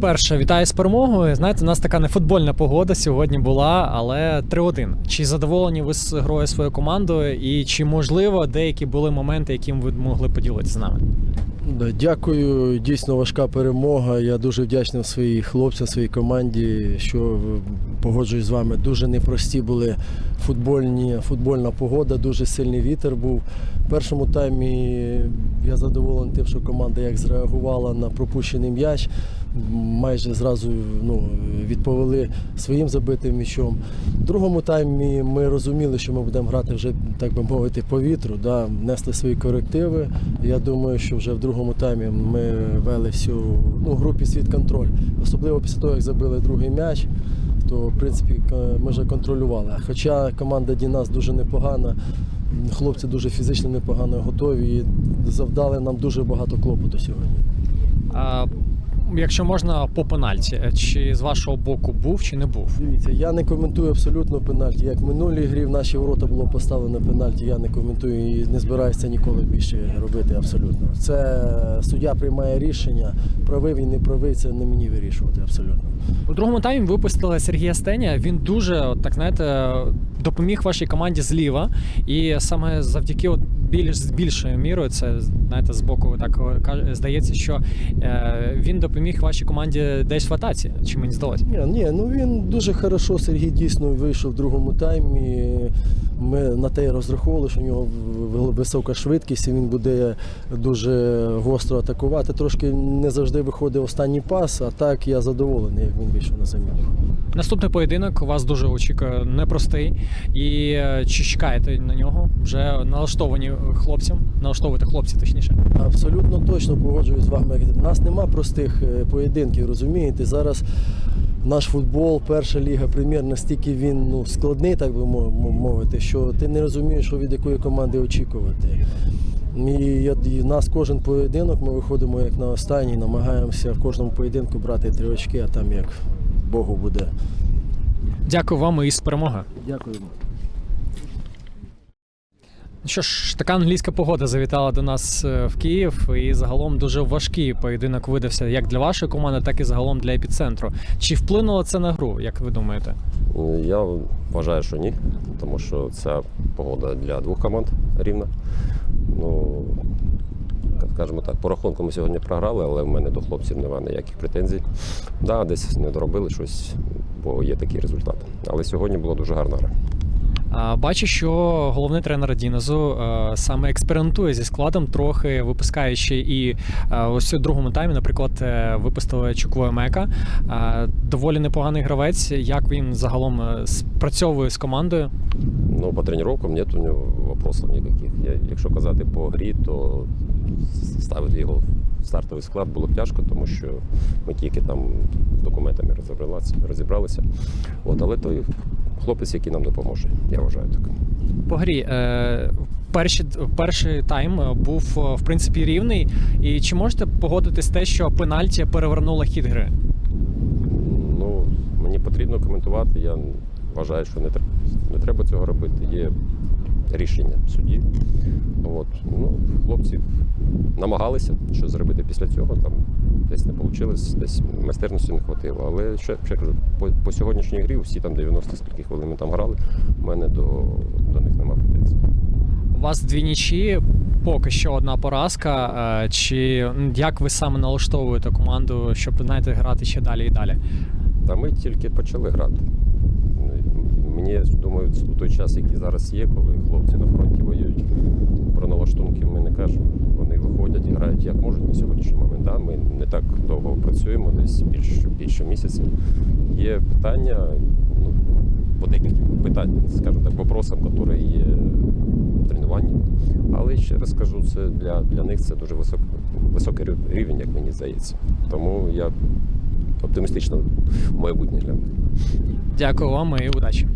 Перше, вітаю з перемогою. Знаєте, у нас така не футбольна погода сьогодні була, але 3-1. Чи задоволені ви з грою своєю командою, і чи можливо деякі були моменти, яким ви могли поділитися з нами? Дякую, дійсно важка перемога. Я дуже вдячний своїй хлопцям, своїй команді, що погоджуюсь з вами. Дуже непрості були футбольні, футбольна погода, дуже сильний вітер був. В першому таймі я задоволений тим, що команда як зреагувала на пропущений м'яч. Майже зразу ну, відповіли своїм забитим м'ячом. В другому таймі ми розуміли, що ми будемо грати вже, так би мовити, по вітру, да, несли свої корективи. Я думаю, що вже в другому таймі ми вели всю ну, гру під свій контроль. Особливо після того, як забили другий м'яч, то в принципі ми вже контролювали. Хоча команда Дінас дуже непогана, хлопці дуже фізично непогано готові і завдали нам дуже багато клопоту сьогодні. Якщо можна по пенальті, чи з вашого боку був чи не був? Дивіться, я не коментую абсолютно пенальті. Як в минулій грі в наші ворота було поставлено пенальті, я не коментую і не збираюся ніколи більше робити абсолютно. Це суддя приймає рішення, правий він не правий, це не мені вирішувати абсолютно. У другому таймі випустили Сергія Стеня. Він дуже, так знаєте, допоміг вашій команді зліва. І саме завдяки от більш з більшою мірою, це знаєте, з боку так здається, що е, він допоміг вашій команді десь в атаці. Чи мені здалося? Ні, ні, ну він дуже хорошо. Сергій дійсно вийшов в другому таймі. Ми на те розраховували, що у нього висока швидкість, і він буде дуже гостро атакувати. Трошки не завжди виходить останній пас, а так я задоволений, як він вийшов на заміну. Наступний поєдинок вас дуже очікує непростий. І е, чи чекаєте на нього? Вже налаштовані хлопцям, налаштовуєте хлопці, точніше. Абсолютно точно погоджуюсь з вами. У нас нема простих е, поєдинків, розумієте? Зараз наш футбол, перша ліга, прем'єр, настільки він ну, складний, так би мов- мов- мовити, що ти не розумієш, що від якої команди очікувати. І в нас кожен поєдинок, ми виходимо як на останній, намагаємося в кожному поєдинку брати три очки, а там як Богу буде. Дякую вам і з перемоги. Дякуємо. Що ж, така англійська погода завітала до нас е, в Київ, і загалом дуже важкий поєдинок видався як для вашої команди, так і загалом для епіцентру. Чи вплинуло це на гру, як ви думаєте? Я вважаю, що ні, тому що ця погода для двох команд рівна. Ну, скажімо так, по рахунку ми сьогодні програли, але в мене до хлопців немає ніяких претензій. Да, десь не доробили щось, бо є такий результат. Але сьогодні була дуже гарна гра. Бачу, що головний тренер Дінезу е, саме експериментує зі складом, трохи випускаючи і е, ось у другому таймі, наприклад, е, випустили Чуквою Мека. Доволі непоганий гравець. Як він загалом спрацьовує з командою? Ну, по тренуванням нет у нього вопросів ніяких. Якщо казати по грі, то ставити його в стартовий склад було б тяжко, тому що ми тільки там з документами розібралися. От, але той хлопець, який нам допоможе, я вважаю так. По грі е, перші, перший тайм е, був е, в принципі рівний. І чи можете погодитись те, що пенальті перевернула хід гри? Ну, мені потрібно коментувати. Я вважаю, що не треба, не треба цього робити. Є рішення судді. От. Ну, хлопці намагалися що зробити після цього. Там десь не вийшло, десь майстерності не хватило. Але ще, ще кажу, по, по сьогоднішній грі, всі там 90 скільки хвилин ми там грали, у мене до, до них немає претензій. У вас дві нічі, поки що одна поразка. Е, Чи як ви саме налаштовуєте команду, щоб знаєте, грати ще далі і далі? Та ми тільки почали грати. Мені думаю, у той час, який зараз є, коли хлопці на фронті воюють, про налаштунки ми не кажемо. Вони виходять і грають як можуть на сьогоднішній момент. Да? Ми не так довго працюємо, десь більше, більше місяця. Є питання, ну, по декілька питань, скажімо так, вопросам, які є в тренуванні. Але ще раз кажу, це для, для них це дуже висок, високий рівень, як мені здається. Тому я оптимістично в майбутнє гляну. Дякую вам і удачі.